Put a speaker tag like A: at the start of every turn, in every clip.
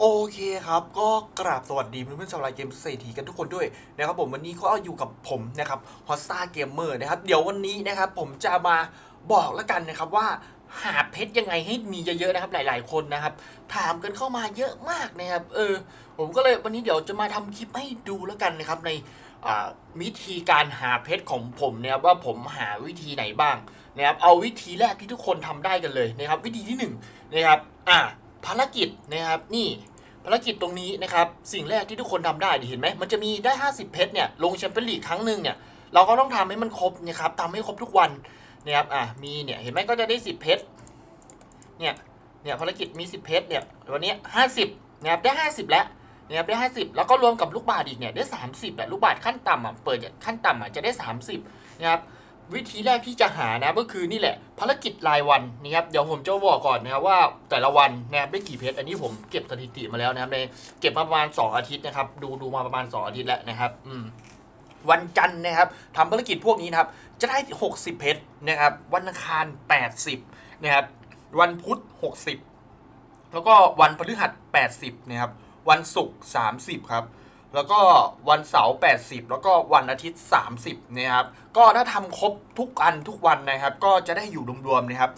A: โอเคครับ ก็กราบสวัสดีเพื่อนๆชาวไลน์เกมเศรษฐีกันทุกคนด้วยนะครับผมวันนี้ก็อยู่กับผมนะครับฮอสซาเกมเมอร์นะครับ เดี๋ยววันนี้นะครับผมจะมาบอกแล้วกันนะครับว่าหาเพชรยังไงให้มีเยอะๆนะครับหลาย ๆ คนนะครับ ถามกันเข้ามาเยอะมากนะครับ เออ ผมก็เลยวันนี้เดี๋ยวจะมาทำคลิปให้ดูแล้วกันนะครับ ในวิธีการหาเพชรของผมนะครับว่าผมหาวิธีไหนบ้างนะครับ เอาวิธีแรกที่ทุกคนทำได้กันเลยนะครับ วิธีที่หนึ่งนะครับอ่า ภารกิจนะครับนี่ภารกิจตรงนี้นะครับสิ่งแรกที่ทุกคนทำได้เห็นไหมมันจะมีได้ 50 เพชรเนี่ยลงแชมเปี้ยนลีกครั้งหนึ่งเนี่ยเราก็ต้องทำให้มันครบนะครับทำให้ครบทุกวันนะครับอะมีเนี่ยเห็นไหมก็จะได้ 10 เพชรเนี่ยเนี่ยภารกิจมี 10 เพชรเนี่ยวันนี้ 50นะครับได้ 50 แล้วนะครับได้ 50 แล้วก็รวมกับลูกบาศก์อีกเนี่ยได้ 30แต่ลูกบาศก์ขั้นต่ำอะเปิดขั้นต่ำอะจะได้ 30นะครับ วิธีแรกที่จะหานะก็คือนี่แหละ ภารกิจรายวันนะครับเดี๋ยวผมจะบอกก่อนนะครับว่าแต่ละวันนะครับได้กี่เพชรอันนี้ผมเก็บสถิติมาแล้วนะครับในเก็บมาประมาณ 2 อาทิตย์นะครับ ดูดูมาประมาณ 2 อาทิตย์แล้วนะครับ อืมวันจันทร์นะครับทำภารกิจพวกนี้นะครับ จะได้ 60 เพชรนะครับ วันอังคาร 80 นะครับ วันพุธ 60 แล้วก็วันพฤหัส 80 นะครับ วันศุกร์ 30 ครับ แล้วก็วันเสาร์80 แล้วก็วันอาทิตย์ 30นะครับก็ถ้าทำครบทุกอันทุกวันนะครับ ก็จะได้อยู่รวมๆนะครับ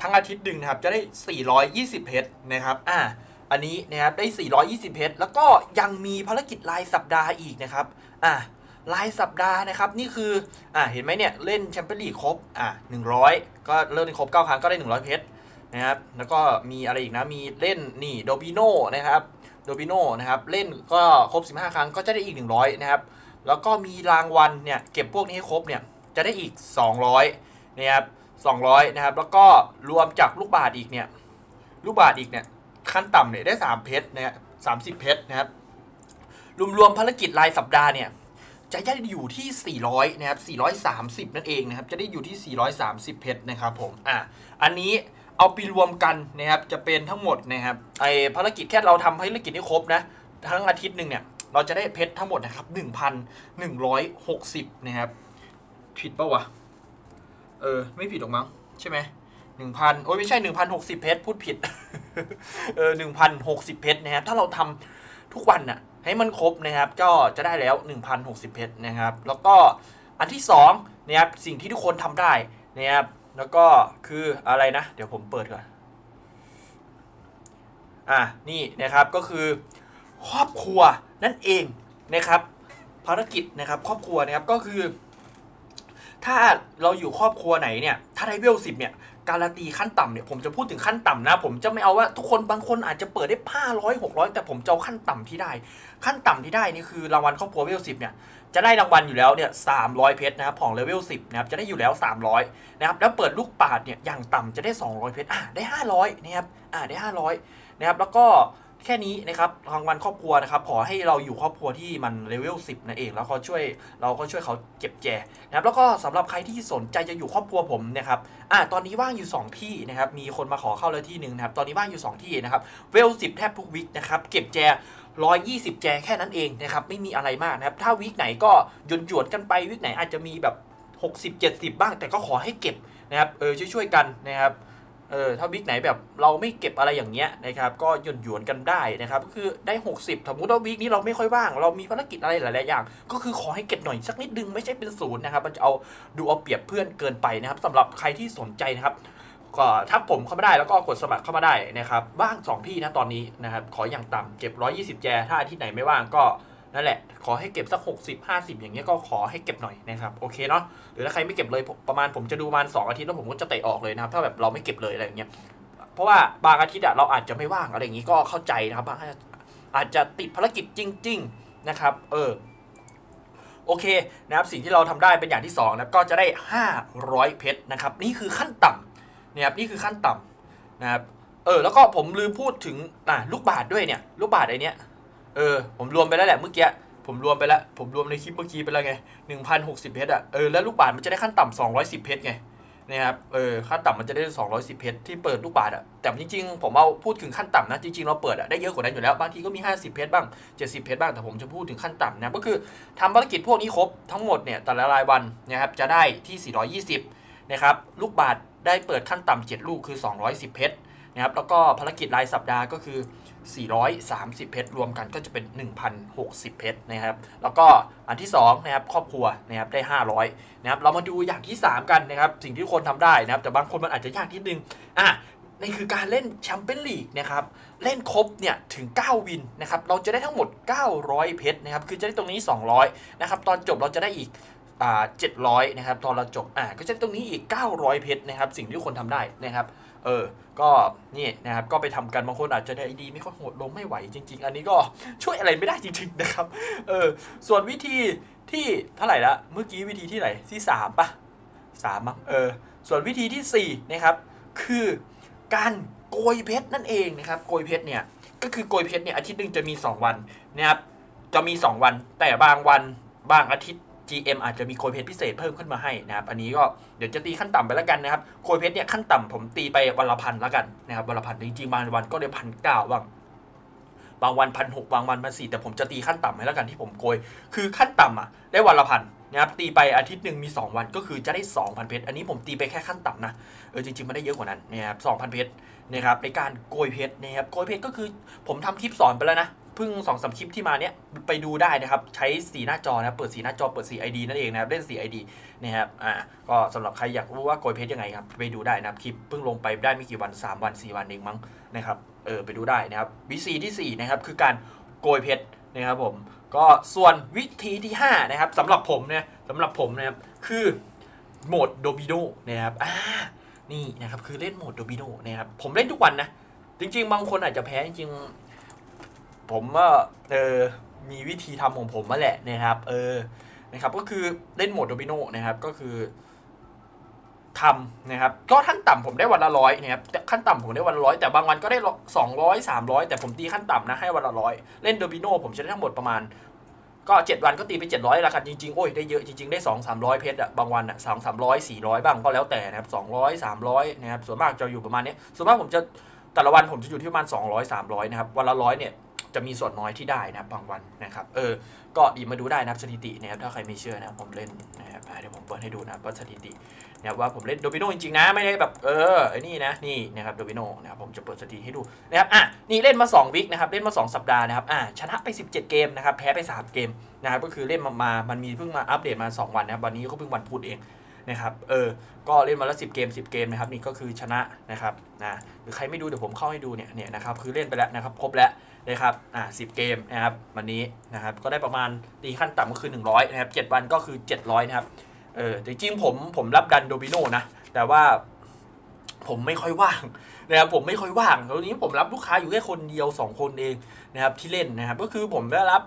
A: ทั้งอาทิตย์หนึ่งนะครับจะได้ 420 เพชรนะครับอ่าอันนี้นะครับได้ 420 เพชรแล้วก็ยังมีภารกิจรายสัปดาห์อีกนะครับอะรายสัปดาห์นะครับนี่คืออะเห็นไหมเนี่ยเล่นแชมเปี้ยนลีกครบอะ100 ก็เล่นครบ 9 ครั้งก็ได้ 100 เพชรนะครับแล้วก็มีอะไรอีกนะมีเล่นนี่โดบิโนนะครับ โดบิโนนะครับเล่นก็ครบ 15 ครั้งก็จะได้อีก 100 นะครับ แล้วก็มีรางวัลเนี่ยเก็บพวกนี้ให้ครบเนี่ยจะได้อีก 200นะครับ200นะครับแล้วก็รวมจากลูกบาศก์อีกเนี่ยลูกบาศก์อีกเนี่ยขั้นต่ำเนี่ยได้ 3 เพชรนะฮะสามสิบเพชรนะครับรวมๆภารกิจรายสัปดาห์เนี่ยจะได้อยู่ที่ 400 นะครับ 430 นั่นเองนะครับ จะได้อยู่ที่ 430 เพชรนะครับผม อะ อันนี้ เอาไปรวมกันนะครับจะเป็นทั้งหมดนะครับไอภารกิจแค่เราทำภารกิจให้ครบนะทั้งอาทิตย์หนึ่งเนี่ยเราจะได้เพชรทั้งหมดนะครับ1,160นะครับผิดปะวะเออไม่ผิดหรอกมั้งใช่ไหมหนึ่งพันโอ้ยไม่ใช่หนึ่งพันหกสิบเพชรพูดผิดเออหนึ่งพันหกสิบเพชรนะครับถ้าเราทำทุกวันน่ะให้มันครบนะครับ ก็จะได้แล้วหนึ่งพันหกสิบเพชรนะครับ แล้วก็อันที่สองนะครับสิ่งที่ทุกคนทำได้นะครับ แล้วก็คืออะไรนะ เดี๋ยวผมเปิดก่อน อะนี่นะครับก็คือ ครอบครัวนั่นเองนะครับ ภารกิจนะครับ ครอบครัวนะครับก็คือ ถ้าเราอยู่ครอบครัวไหนเนี่ย ถ้าไดเวลสิบเนี่ย การันตีขั้นต่ำเนี่ยผมจะพูดถึงขั้นต่ำนะ ผมจะไม่เอาว่าทุกคนบางคนอาจจะเปิดได้ห้าร้อยหกร้อยแต่ผมจะเอาขั้นต่ำที่ได้ ขั้นต่ำที่ได้นี่คือรางวัลครอบครัวเวลสิบเนี่ยจะได้รางวัลอยู่แล้วเนี่ยสามร้อยเพชรนะครับของเลเวลสิบนะครับจะได้อยู่แล้วสามร้อยนะครับแล้วเปิดลูกปาดเนี่ยอย่างต่ำจะได้สองร้อยเพชรอะได้ห้าร้อยนะครับอะได้ห้าร้อยนะครับแล้วก็ แค่นี้นะครับรางวัลครอบครัวนะครับ ขอให้เราอยู่ครอบครัวที่มันเลเวลสิบนั่นเอง แล้วเขาช่วยเราก็ช่วยเขาเก็บแจนะครับแล้วก็สำหรับใครที่สนใจจะอยู่ครอบครัวผมนะครับอ่าตอนนี้ว่างอยู่ 2 ที่นะครับ มีคนมาขอเข้าแล้วที่หนึ่งนะครับ ตอนนี้ว่างอยู่ 2 ที่นะครับ เวลสิบแทบทุกวิกนะครับ เก็บแจ120แจแค่นั้นเองนะครับ ไม่มีอะไรมากนะครับ ถ้าวิกไหนก็หยวนหยวนกันไปวิกไหนอาจจะมีแบบ 60 70 บ้าง แต่ก็ขอให้เก็บนะครับ เออช่วยๆกันนะครับ เออถ้าวิกไหนแบบเราไม่เก็บอะไรอย่างเงี้ยนะครับก็หยวนหยวนกันได้นะครับก็คือได้ 60สมมติว่าวิกนี้เราไม่ค่อยว่าง เรามีภารกิจอะไรหลายๆอย่าง ก็คือขอให้เก็บหน่อยสักนิดนึงไม่ใช่เป็นศูนย์นะครับมันจะเอาดูเอาเปรียบเพื่อนเกินไปนะครับสำหรับใครที่สนใจนะครับก็ทักผมเข้ามาได้แล้วก็กดสมัครเข้ามาได้นะครับว่าง 2 ที่นะตอนนี้นะครับขออย่างต่ำเก็บ 120 แจ ถ้าอาที่ไหนไม่ว่างก็ นั่นแหละ ขอให้เก็บสัก 60 50 อย่างเงี้ยก็ขอให้เก็บหน่อยนะครับโอเคเนาะหรือถ้าใครไม่เก็บเลยประมาณผมจะดูประมาณ2อาทิตย์แล้วผมก็จะเตะออกเลยนะครับถ้าแบบเราไม่เก็บเลยอะไรอย่างเงี้ยเพราะว่าบางอาทิตย์อะเราอาจจะไม่ว่างอะไรอย่างนี้ก็เข้าใจนะครับอาจจะอาจจะติดภารกิจจริง ๆนะครับ เออโอเคนะครับสิ่งที่เราทำได้เป็นอย่างที่สองนะครับก็จะได้ 500 เพชรนะครับนี่คือขั้นต่ำนะครับนี่คือขั้นต่ำนะครับเออแล้วก็ผมลืมพูดถึงอะลูกบาทด้วยเนี่ยลูกบาทไอเนี้ย เออ ผมรวมไปแล้วแหละเมื่อกี้ ผมรวมไปแล้ว ผมรวมในคลิปเมื่อกี้ไปแล้วไง1,060เพชรอะ เออ แล้วลูกบาทมันจะได้ขั้นต่ำ210เพชรไงนะครับ เออ ขั้นต่ำมันจะได้210เพชรที่เปิดลูกบาทอะ แต่จริงๆ ผมเอาพูดถึงขั้นต่ำนะ จริงๆ เราเปิดอะได้เยอะกว่านั้นอยู่แล้ว บางทีก็มี50เพชรบ้าง70เพชรบ้าง แต่ผมจะพูดถึงขั้นต่ำนะ ก็คือทำภารกิจพวกนี้ครบทั้งหมดเนี่ยแต่ละรายวันนะครับ จะได้ที่420นะครับ ลูกบาทได้เปิดขั้นต่ำ7ลูกคือ210เพชรนะครับ แล้วก็ภารกิจรายสัปดาห์ก็คือ 430 เพชรรวมกันก็จะเป็น 1,060 เพชรนะครับ แล้วก็อันที่2นะครับครอบครัวนะครับได้ 500นะครับเรามาดูอย่างที่ 3 กันนะครับ สิ่งที่คนทำได้นะครับ แต่บางคนมันอาจจะยากนิดนึงอะนี่คือการเล่นแชมเปี้ยนลีกนะครับ เล่นครบเนี่ยถึง 9 วินนะครับ เราจะได้ทั้งหมด 900 เพชรนะครับ คือจะได้ตรงนี้ 200 นะครับ ตอนจบเราจะได้อีกอ่า700 นะครับ ตอนเราจบอ่าก็จะได้ตรงนี้อีก 900 เพชรนะครับ สิ่งที่คนทำได้นะครับ เออ ก็นี่นะครับ ก็ไปทำกันบางคนอาจจะได้ดีไม่ค่อยโหดลงไม่ไหวจริง ๆ อันนี้ก็ช่วยอะไรไม่ได้จริง ๆ นะครับ เออ ส่วนวิธีที่เท่าไหร่ละ เมื่อกี้วิธีที่ไหนที่สามปะสามมั้ง เออ ส่วนวิธีที่สี่นะครับ คือการโกยเพชรนั่นเองนะครับ โกยเพชรเนี่ย ก็คือโกยเพชรเนี่ยอาทิตย์หนึ่งจะมี 2 วันนะครับ จะมี 2 วัน แต่บางวัน บางอาทิตย์ GM อาจจะมีโกยเพชพิเศษเพิ่มขึ้นมาให้นะครับอันนี้ก็เดี๋ยวจะตีขั้นต่ำไปแล้วกันนะครับโกยเพชเนี่ยขั้นต่ำผมตีไปวันละพันแล้วกันนะครับวันละพันจริงๆบางวันก็ได้พันเก้าบ้างบางวันพันหกบางวันพันสี่แต่ผมจะตีขั้นต่ำให้แล้วกันที่ผมโกย คือขั้นต่ำอะได้วันละพันนะครับตีไปอาทิตย์หนึ่งมี 2 วันก็คือจะได้ 2,000 เพชรอันนี้ผมตีไปแค่ขั้นต่ำนะเออจริงๆมันได้เยอะกว่านั้นนะครับ2,000 เพชรนะครับในการโกยเพชรนะครับโกยเพชรก็คือผมทำคลิปสอนไปแล้วนะ เพิ่งสองสามคลิปที่มาเนี้ยไปดูได้นะครับ ใช้สีหน้าจอนะเปิดสีหน้าจอเปิดสี ID นั่นเองนะครับเล่นสี ID นะครับอ่าก็สำหรับใครอยากรู้ว่าโกยเพชรยังไงครับไปดูได้นะครับคลิปเพิ่งลงไปได้ไม่กี่วัน 3 วัน 4 วันเองมั้งนะครับเออไปดูได้นะครับวิธีที่4นะครับคือการโกยเพชรนะครับผมก็ส่วนวิธีที่5นะครับสำหรับผมเนี่ยสำหรับผมนะครับคือโหมดโดมิโนนะครับอ่านี่นะครับคือเล่นโหมดโดมิโนนะครับผมเล่นทุกวันนะจริง ๆ บางคนอาจจะแพ้จริง ผมว่าเออมีวิธีทำของผมมาแหละนะครับเออนะครับก็คือเล่นโหมดโดมิโนนะครับก็คือทำนะครับก็ขั้นต่ำผมได้วันละร้อยนะครับแต่ขั้นต่ำผมได้วันละร้อยแต่บางวันก็ได้สองร้อยสามร้อยแต่ผมตีขั้นต่ำนะให้วันละร้อยเล่นโดมิโนผมจะได้ทั้งหมดประมาณก็เจ็ดวันก็ตีไปเจ็ดร้อยละกันจริงๆโอ้ยได้เยอะจริงๆได้สองสามร้อยเพชรอะบางวันอะสองสามร้อยสี่ร้อยบ้างก็แล้วแต่นะครับสองร้อยสามร้อยนะครับส่วนมากจะอยู่ประมาณนี้ส่วนมากผมจะแต่ละวันผมจะอยู่ที่ประมาณสองร้อยสามร้อยนะครับวันละร้อยเนี่ย จะมีส่วนน้อยที่ได้นะครับบางวันนะครับเออก็ดีมาดูได้นะครับสถิตินะครับถ้าใครไม่เชื่อนะผมเล่นนะครับเดี๋ยวผมเปิดให้ดูนะครับว่าสถิตินะครับว่าผมเล่นโดมิโนจริงๆนะไม่ได้แบบเออไอ้นี่นะนี่นะครับโดมิโนนะครับผมจะเปิดสถิติให้ดูนะครับอะนี่เล่นมา2วิกนะครับเล่นมา 2 สัปดาห์นะครับอะชนะไป 17 เกมนะครับแพ้ไป 3 เกมนะครับก็คือเล่นมามามันมีเพิ่งมาอัปเดตมา 2 วันนะครับวันนี้ก็เพิ่งวันพุธเอง นะครับเออก็เล่นมาแล้ว10 เกม 10 เกมนะครับนี่ก็คือชนะนะครับนะหรือใครไม่ดูเดี๋ยวผมเข้าให้ดูเนี่ยเนี่ยนะครับคือเล่นไปแล้วนะครับครบแล้วนะครับอ่า10เกมนะครับวันนี้นะครับก็ได้ประมาณตีขั้นต่ำก็คือ 100นะครับ7วันก็คือ 700นะครับเออจริงๆผมผมรับดันโดมิโนนะแต่ว่าผมไม่ค่อยว่างนะครับผมไม่ค่อยว่างตอนนี้ผมรับลูกค้าอยู่แค่คนเดียว 2 คนเองนะครับที่เล่นนะครับก็คือผมได้รับ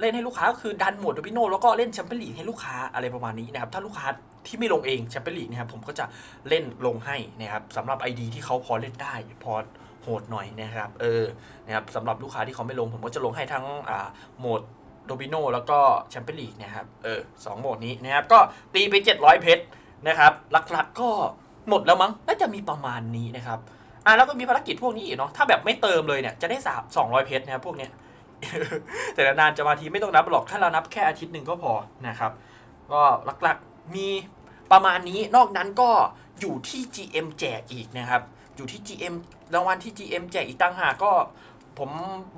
A: เล่นให้ลูกค้าก็คือดันโหมดโดมิโนแล้วก็เล่นแชมเปี้ยนลีกให้ลูกค้าอะไรประมาณนี้นะครับถ้าลูกค้าที่ไม่ลงเองแชมเปี้ยนลีกนะครับผมก็จะเล่นลงให้นะครับสำหรับ ID ที่เขาพอเล่นได้พอโหดหน่อยนะครับเออนะครับสำหรับลูกค้าที่เขาไม่ลงผมก็จะลงให้ทั้งอ่าโหมดโดมิโนแล้วก็แชมเปี้ยนลีกนะครับเออสองโหมดนี้นะครับก็ตีไป 700 เพชรนะครับหลักๆก็หมดแล้วมั้งน่าจะมีประมาณนี้นะครับอะแล้วก็มีภารกิจพวกนี้อีกเนาะถ้าแบบไม่เติมเลยเนี่ยจะได้สามสองร้อยเพชรนะครับพวกเนี้ย แต่นานจะมาทีไม่ต้องนับหรอกถ้าเรานับแค่อาทิตย์หนึ่งก็พอนะครับ ก็หลักๆมีประมาณนี้นอกนั้นก็อยู่ที่ GM แจกอีกนะครับ อยู่ที่ GM รางวัลที่ GM แจกอีกตั้งหากก็ผม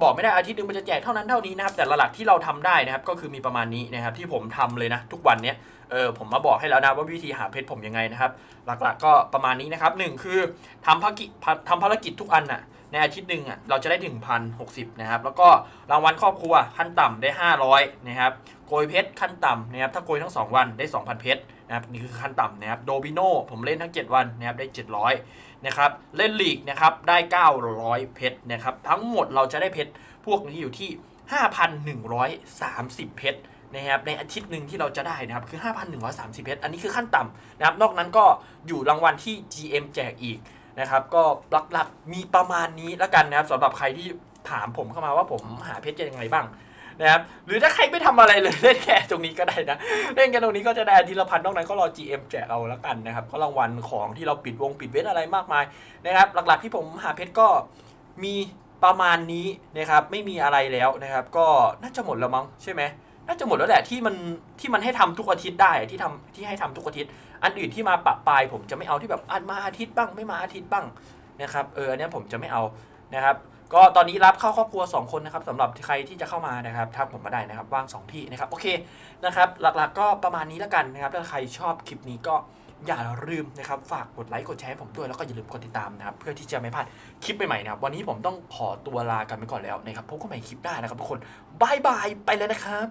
A: บอกไม่ได้อาทิตย์หนึงมันจะแจกเท่านั้นเท่านี้นะครับ แต่หลักๆที่เราทำได้นะครับ ก็คือมีประมาณนี้นะครับ ที่ผมทำเลยนะ ทุกวันเนี้ยเออผมมาบอกให้แล้วนะว่าวิธีหาเพชรผมยังไงนะครับ หลักๆก็ประมาณนี้นะครับหนึ่งคือทำภารกิจทำภารกิจทุกอันน่ะ ในอาทิตย์หนึ่งอะเราจะได้ถึงพันหกสิบนะครับ แล้วก็รางวัลครอบครัวขั้นต่ำได้ 500 นะครับ โกยเพชรขั้นต่ำนะครับ ถ้าโกยทั้ง 2 วันได้ 2,000 เพชรนะครับ นี่คือขั้นต่ำนะครับ โดบิโนผมเล่นทั้ง 7 วันนะครับ ได้ 700 นะครับ เล่นลีกนะครับ ได้ 900 เพชรนะครับ ทั้งหมดเราจะได้เพชรพวกนี้อยู่ที่ 5,130 เพชรนะครับในอาทิตย์หนึ่งที่เราจะได้นะครับคือ 5,130 เพชร อันนี้คือขั้นต่ำนะครับ นอกนั้นก็อยู่รางวัลที่ GM แจกอีก นะครับ ก็หลักๆมีประมาณนี้แล้วกันนะครับสำหรับใครที่ถามผมเข้ามาว่าผมหาเพชรยังไงบ้างนะครับหรือถ้าใครไม่ทำอะไรเลยเล่นแค่ตรงนี้ก็ได้นะ เล่นกันตรงนี้ก็จะได้อาทีละพันนอกนั้นก็รอ GM แจกเอาแล้วกันนะครับก็รางวัลของที่เราปิดวงปิดเว้นอะไรมากมายนะครับ หลักๆที่ผมหาเพชรก็มีประมาณนี้นะครับไม่มีอะไรแล้วนะครับ ก็น่าจะหมดแล้วมั้งใช่ไหมน่าจะหมดแล้วแหละที่มันที่มันให้ทำทุกอาทิตย์ได้ที่ทำที่ให้ทำทุกอาทิตย์ อันอื่นที่มาปะปลายผมจะไม่เอาที่แบบอันมาอาทิตย์บ้างไม่มาอาทิตย์บ้างนะครับเอออันนี้ผมจะไม่เอานะครับก็ตอนนี้รับเข้าครอบครัว 2 คนนะครับสำหรับใครที่จะเข้ามานะครับทักผมมาได้นะครับว่าง 2 ที่นะครับโอเคนะครับหลักๆก็ประมาณนี้แล้วกันนะครับถ้าใครชอบคลิปนี้ก็อย่าลืมนะครับฝากกดไลค์กดแชร์ให้ผมด้วยแล้วก็อย่าลืมกดติดตามนะครับเพื่อที่จะไม่พลาดคลิปใหม่ๆนะครับวันนี้ผมต้องขอตัวลากันไปก่อนแล้วนะครับพบกันใหม่คลิปหน้านะครับทุกคนบายบายไปแล้วนะครับ